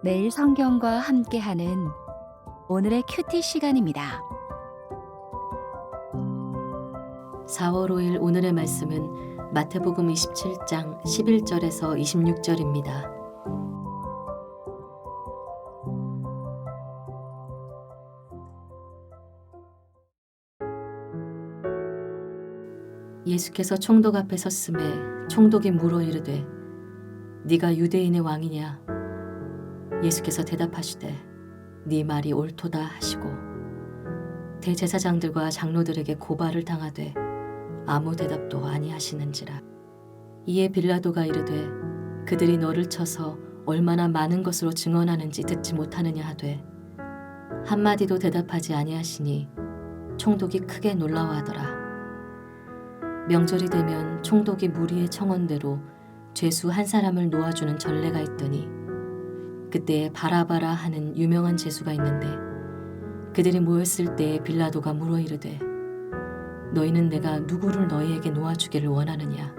매일 성경과 함께하는 오늘의 큐티 시간입니다. 4월 5일 오늘의 말씀은 마태복음 27장 11절에서 26절입니다. 예수께서 총독 앞에 섰음에 총독이 물어 이르되 네가 유대인의 왕이냐 예수께서 대답하시되 네 말이 옳도다 하시고 대제사장들과 장로들에게 고발을 당하되 아무 대답도 아니하시는지라. 이에 빌라도가 이르되 그들이 너를 쳐서 얼마나 많은 것으로 증언하는지 듣지 못하느냐 하되 한마디도 대답하지 아니하시니 총독이 크게 놀라워하더라. 명절이 되면 총독이 무리의 청원대로 죄수 한 사람을 놓아주는 전례가 있더니 그때 바라바라 하는 유명한 죄수가 있는데 그들이 모였을 때 빌라도가 물어 이르되 너희는 내가 누구를 너희에게 놓아주기를 원하느냐?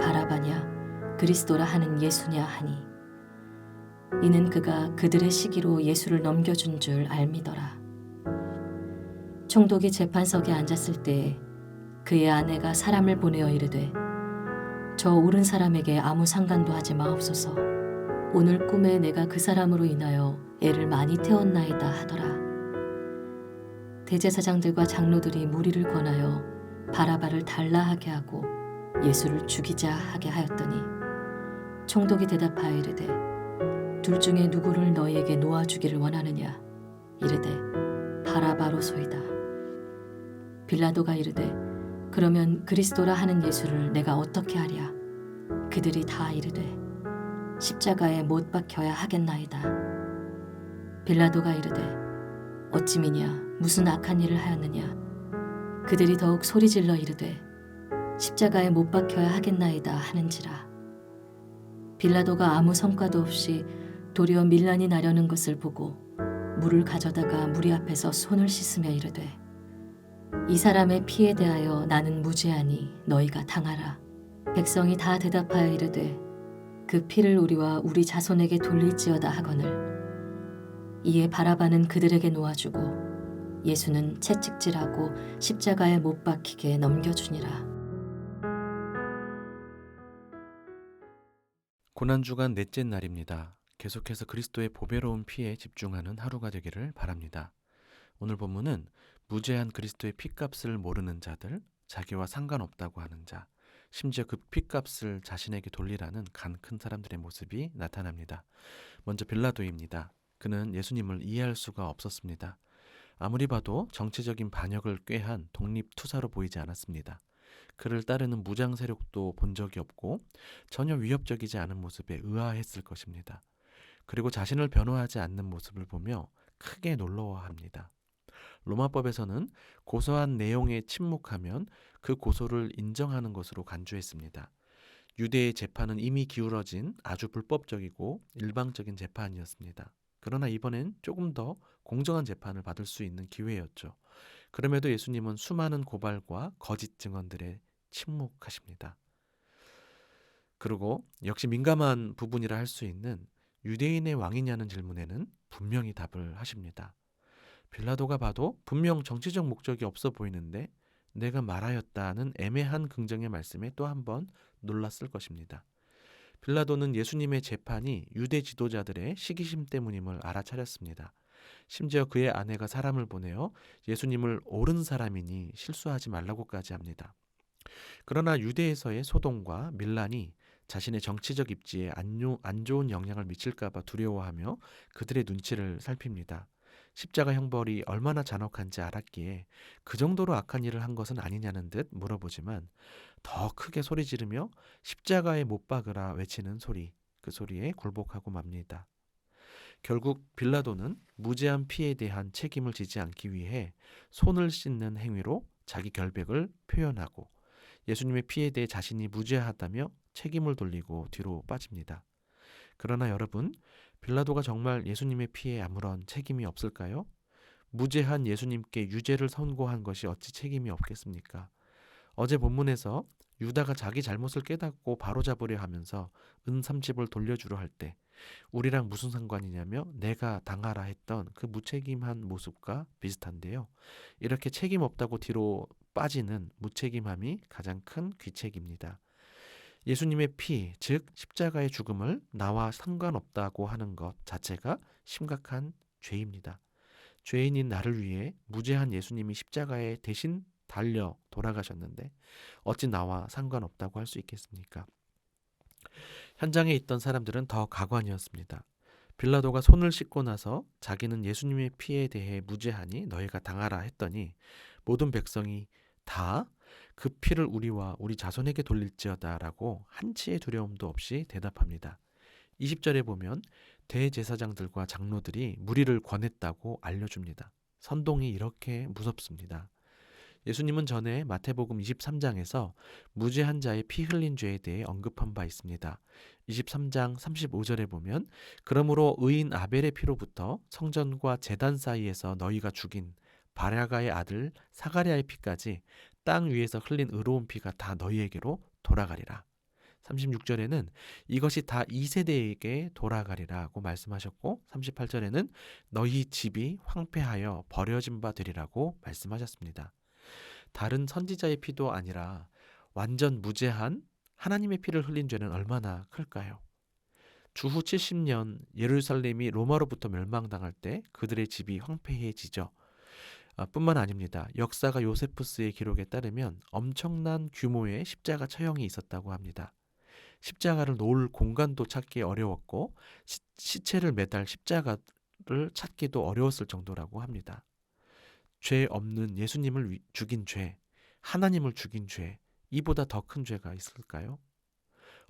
바라바냐? 그리스도라 하는 예수냐? 하니 이는 그가 그들의 시기로 예수를 넘겨준 줄 알미더라. 총독이 재판석에 앉았을 때 그의 아내가 사람을 보내어 이르되 저 옳은 사람에게 아무 상관도 하지 마옵소서 오늘 꿈에 내가 그 사람으로 인하여 애를 많이 태웠나이다 하더라. 대제사장들과 장로들이 무리를 권하여 바라바를 달라하게 하고 예수를 죽이자 하게 하였더니 총독이 대답하여 이르되 둘 중에 누구를 너희에게 놓아주기를 원하느냐? 이르되 바라바로소이다. 빌라도가 이르되 그러면 그리스도라 하는 예수를 내가 어떻게 하랴? 그들이 다 이르되 십자가에 못 박혀야 하겠나이다. 빌라도가 이르되 어찌미냐? 무슨 악한 일을 하였느냐? 그들이 더욱 소리질러 이르되 십자가에 못 박혀야 하겠나이다 하는지라. 빌라도가 아무 성과도 없이 도리어 밀란이 나려는 것을 보고 물을 가져다가 무리 앞에서 손을 씻으며 이르되 이 사람의 피에 대하여 나는 무죄하니 너희가 당하라. 백성이 다 대답하여 이르되 그 피를 우리와 우리 자손에게 돌릴지어다 하거늘 이에 바라바는 그들에게 놓아주고 예수는 채찍질하고 십자가에 못 박히게 넘겨주니라 고난주간 넷째 날입니다. 계속해서 그리스도의 보배로운 피에 집중하는 하루가 되기를 바랍니다. 오늘 본문은 무죄한 그리스도의 피값을 모르는 자들, 자기와 상관없다고 하는 자, 심지어 그 피값을 자신에게 돌리라는 간 큰 사람들의 모습이 나타납니다. 먼저 빌라도입니다. 그는 예수님을 이해할 수가 없었습니다. 아무리 봐도 정치적인 반역을 꾀한 독립투사로 보이지 않았습니다. 그를 따르는 무장 세력도 본 적이 없고 전혀 위협적이지 않은 모습에 의아했을 것입니다. 그리고 자신을 변호하지 않는 모습을 보며 크게 놀라워합니다. 로마법에서는 고소한 내용에 침묵하면 그 고소를 인정하는 것으로 간주했습니다. 유대의 재판은 이미 기울어진 아주 불법적이고 일방적인 재판이었습니다. 그러나 이번엔 조금 더 공정한 재판을 받을 수 있는 기회였죠. 그럼에도 예수님은 수많은 고발과 거짓 증언들에 침묵하십니다. 그리고 역시 민감한 부분이라 할 수 있는 유대인의 왕이냐는 질문에는 분명히 답을 하십니다. 빌라도가 봐도 분명 정치적 목적이 없어 보이는데 내가 말하였다는 애매한 긍정의 말씀에 또 한 번 놀랐을 것입니다. 빌라도는 예수님의 재판이 유대 지도자들의 시기심 때문임을 알아차렸습니다. 심지어 그의 아내가 사람을 보내어 예수님을 옳은 사람이니 실수하지 말라고까지 합니다. 그러나 유대에서의 소동과 밀란이 자신의 정치적 입지에 안 좋은 영향을 미칠까봐 두려워하며 그들의 눈치를 살핍니다. 십자가 형벌이 얼마나 잔혹한지 알았기에 그 정도로 악한 일을 한 것은 아니냐는 듯 물어보지만 더 크게 소리 지르며 십자가에 못 박으라 외치는 소리, 그 소리에 굴복하고 맙니다. 결국 빌라도는 무죄한 피에 대한 책임을 지지 않기 위해 손을 씻는 행위로 자기 결백을 표현하고 예수님의 피에 대해 자신이 무죄하다며 책임을 돌리고 뒤로 빠집니다. 그러나 여러분, 빌라도가 정말 예수님의 피에 아무런 책임이 없을까요? 무죄한 예수님께 유죄를 선고한 것이 어찌 책임이 없겠습니까? 어제 본문에서 유다가 자기 잘못을 깨닫고 바로잡으려 하면서 은 30을 돌려주려 할 때 우리랑 무슨 상관이냐며 내가 당하라 했던 그 무책임한 모습과 비슷한데요. 이렇게 책임 없다고 뒤로 빠지는 무책임함이 가장 큰 귀책입니다. 예수님의 피, 즉 십자가의 죽음을 나와 상관없다고 하는 것 자체가 심각한 죄입니다. 죄인인 나를 위해 무죄한 예수님이 십자가에 대신 달려 돌아가셨는데 어찌 나와 상관없다고 할 수 있겠습니까? 현장에 있던 사람들은 더 가관이었습니다. 빌라도가 손을 씻고 나서 자기는 예수님의 피에 대해 무죄하니 너희가 당하라 했더니 모든 백성이 다 그 피를 우리와 우리 자손에게 돌릴지어다라고 한치의 두려움도 없이 대답합니다. 20절에 보면 대제사장들과 장로들이 무리를 권했다고 알려줍니다. 선동이 이렇게 무섭습니다. 예수님은 전에 마태복음 23장에서 무죄한 자의 피 흘린 죄에 대해 언급한 바 있습니다. 23장 35절에 보면 그러므로 의인 아벨의 피로부터 성전과 제단 사이에서 너희가 죽인 바랴가의 아들 사가랴의 피까지 땅 위에서 흘린 의로운 피가 다 너희에게로 돌아가리라. 36절에는 이것이 다 2세대에게 돌아가리라고 말씀하셨고 38절에는 너희 집이 황폐하여 버려진 바 되리라고 말씀하셨습니다. 다른 선지자의 피도 아니라 완전 무죄한 하나님의 피를 흘린 죄는 얼마나 클까요? 주후 70년 예루살렘이 로마로부터 멸망당할 때 그들의 집이 황폐해지죠. 아, 뿐만 아닙니다. 역사가 요세푸스의 기록에 따르면 엄청난 규모의 십자가 처형이 있었다고 합니다. 십자가를 놓을 공간도 찾기 어려웠고 시, 시체를 매달 십자가를 찾기도 어려웠을 정도라고 합니다. 죄 없는 예수님을 위- 죽인 죄, 하나님을 죽인 죄, 이보다 더 큰 죄가 있을까요?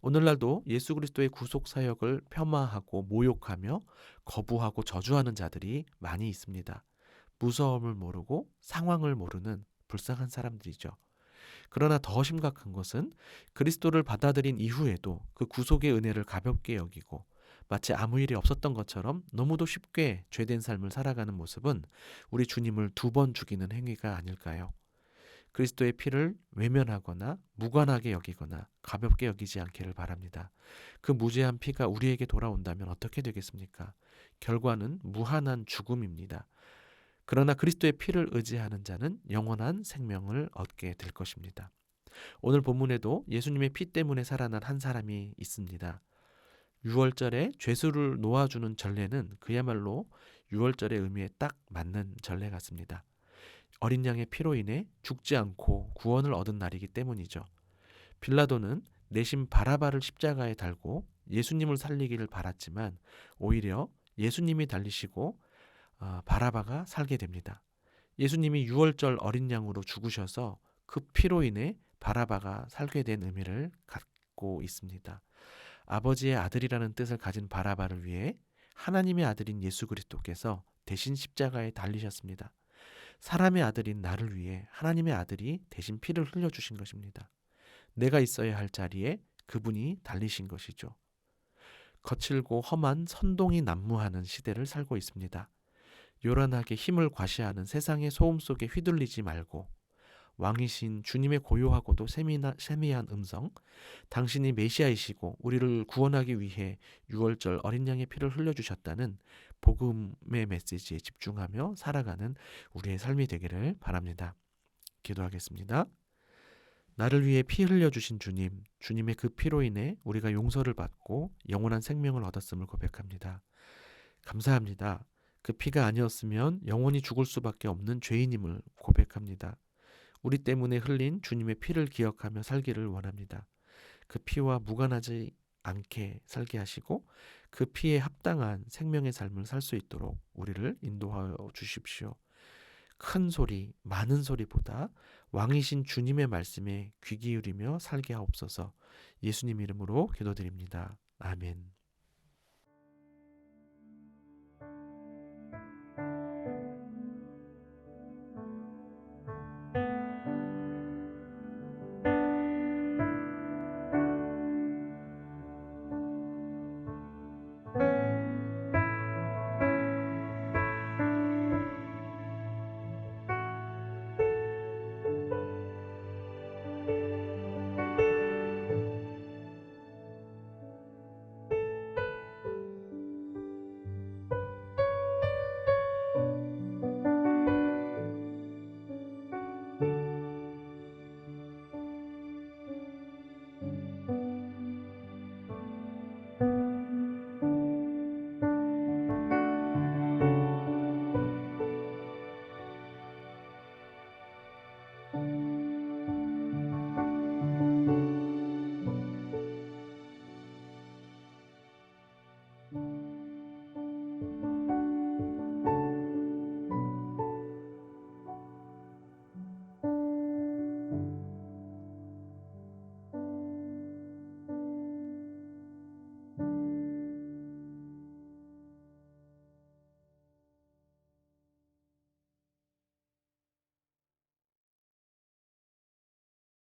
오늘날도 예수 그리스도의 구속 사역을 폄하하고 모욕하며 거부하고 저주하는 자들이 많이 있습니다. 무서움을 모르고 상황을 모르는 불쌍한 사람들이죠. 그러나 더 심각한 것은 그리스도를 받아들인 이후에도 그 구속의 은혜를 가볍게 여기고 마치 아무 일이 없었던 것처럼 너무도 쉽게 죄된 삶을 살아가는 모습은 우리 주님을 두 번 죽이는 행위가 아닐까요? 그리스도의 피를 외면하거나 무관하게 여기거나 가볍게 여기지 않기를 바랍니다. 그 무죄한 피가 우리에게 돌아온다면 어떻게 되겠습니까? 결과는 무한한 죽음입니다. 그러나 그리스도의 피를 의지하는 자는 영원한 생명을 얻게 될 것입니다. 오늘 본문에도 예수님의 피 때문에 살아난 한 사람이 있습니다. 6월절에 죄수를 놓아주는 전례는 그야말로 6월절의 의미에 딱 맞는 전례 같습니다. 어린 양의 피로 인해 죽지 않고 구원을 얻은 날이기 때문이죠. 빌라도는 내심 바라바를 십자가에 달고 예수님을 살리기를 바랐지만 오히려 예수님이 달리시고 아, 바라바가 살게 됩니다. 예수님이 6월절 어린 양으로 죽으셔서 그 피로 인해 바라바가 살게 된 의미를 갖고 있습니다. 아버지의 아들이라는 뜻을 가진 바라바를 위해 하나님의 아들인 예수 그리스도께서 대신 십자가에 달리셨습니다. 사람의 아들인 나를 위해 하나님의 아들이 대신 피를 흘려주신 것입니다. 내가 있어야 할 자리에 그분이 달리신 것이죠. 거칠고 험한 선동이 난무하는 시대를 살고 있습니다. 요란하게 힘을 과시하는 세상의 소음 속에 휘둘리지 말고 왕이신 주님의 고요하고도 세미나, 세미한 음성, 당신이 메시아이시고 우리를 구원하기 위해 6월절 어린 양의 피를 흘려주셨다는 복음의 메시지에 집중하며 살아가는 우리의 삶이 되기를 바랍니다. 기도하겠습니다. 나를 위해 피 흘려주신 주님, 주님의 그 피로 인해 우리가 용서를 받고 영원한 생명을 얻었음을 고백합니다. 감사합니다. 그 피가 아니었으면 영원히 죽을 수밖에 없는 죄인임을 고백합니다. 우리 때문에 흘린 주님의 피를 기억하며 살기를 원합니다. 그 피와 무관하지 않게 살게 하시고 그 피에 합당한 생명의 삶을 살 수 있도록 우리를 인도하여 주십시오. 큰 소리, 많은 소리보다 왕이신 주님의 말씀에 귀 기울이며 살게 하옵소서 예수님 이름으로 기도드립니다. 아멘.